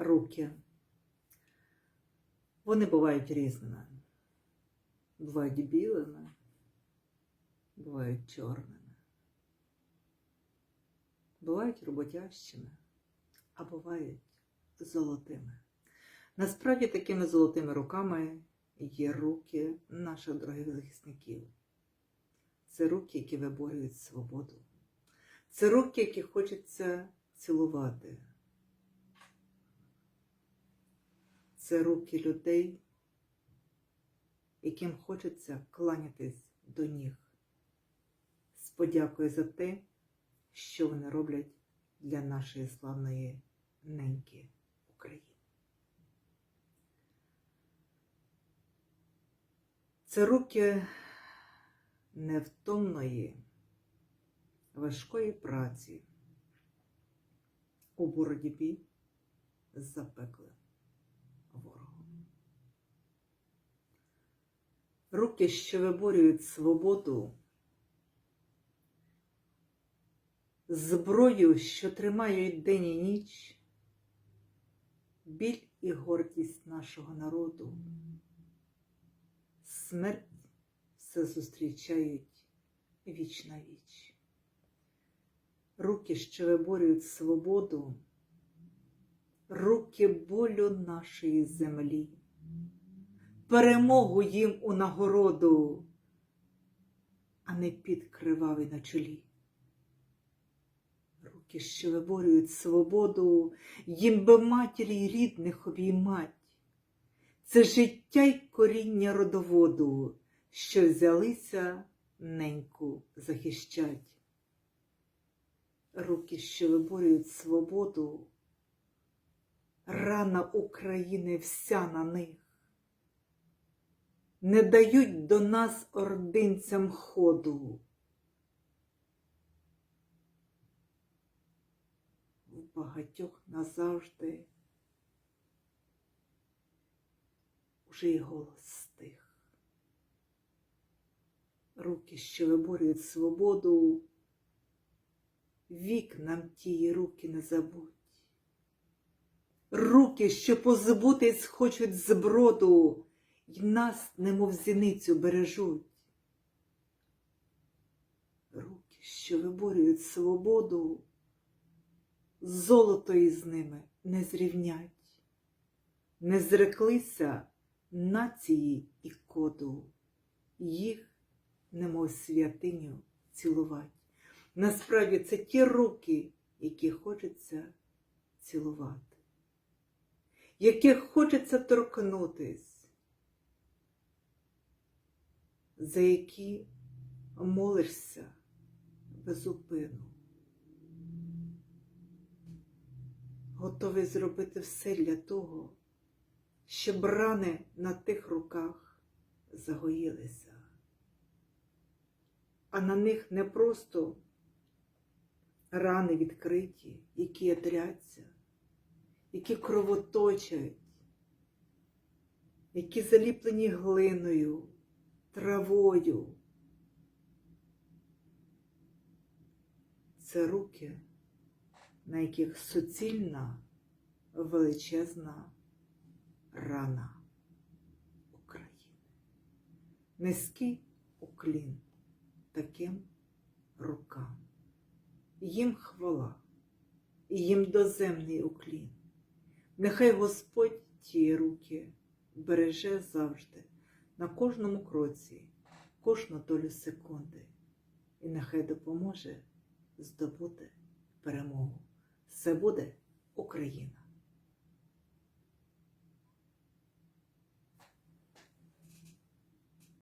руки. Вони бувають різними. Бувають білими, бувають чорними, бувають роботящими, а бувають золотими. Насправді такими золотими руками є руки наших дорогих захисників. Це руки, які виборюють свободу. Це руки, які хочеться цілувати. Це руки людей, яким хочеться кланятись до ніг. З подякою за те, що вони роблять для нашої славної неньки України. Це руки невтомної, важкої праці у боротьбі з запеклим ворогом. Руки, що виборюють свободу, зброю, що тримають день і ніч, біль і гордість нашого народу, смерть все зустрічають віч на віч. Руки, що виборюють свободу, руки болю нашої землі, перемогу їм у нагороду, а не під кривавий на чолі. Руки, що виборюють свободу, їм би матері й рідних обіймать. Це життя й коріння родоводу, що взялися неньку захищать. Руки, що виборюють свободу, рана України вся на них. Не дають до нас ординцям ходу. В багатьох назавжди уже й голос стих. Руки, що виборюють свободу, вік нам тії руки не забудь. Руки, що позбутись хочуть зброду, й нас, немов зіницю, бережуть. Руки, що виборюють свободу, золото із ними не зрівнять, не зреклися нації і коду, їх, немов святиню, цілувати. Насправді це ті руки, які хочеться цілувати, яких хочеться торкнутись, за які молишся безупину. Готовий зробити все для того, щоб рани на тих руках загоїлися, а на них не просто рани відкриті, які отряться, які кровоточать, які заліплені глиною, травою. Це руки, на яких суцільна величезна рана України. Низький уклін таким рукам. Їм хвала, і їм доземний уклін. Нехай Господь ті руки береже завжди на кожному кроці, кожну долю секунди, і нехай допоможе здобути перемогу. Все буде Україна!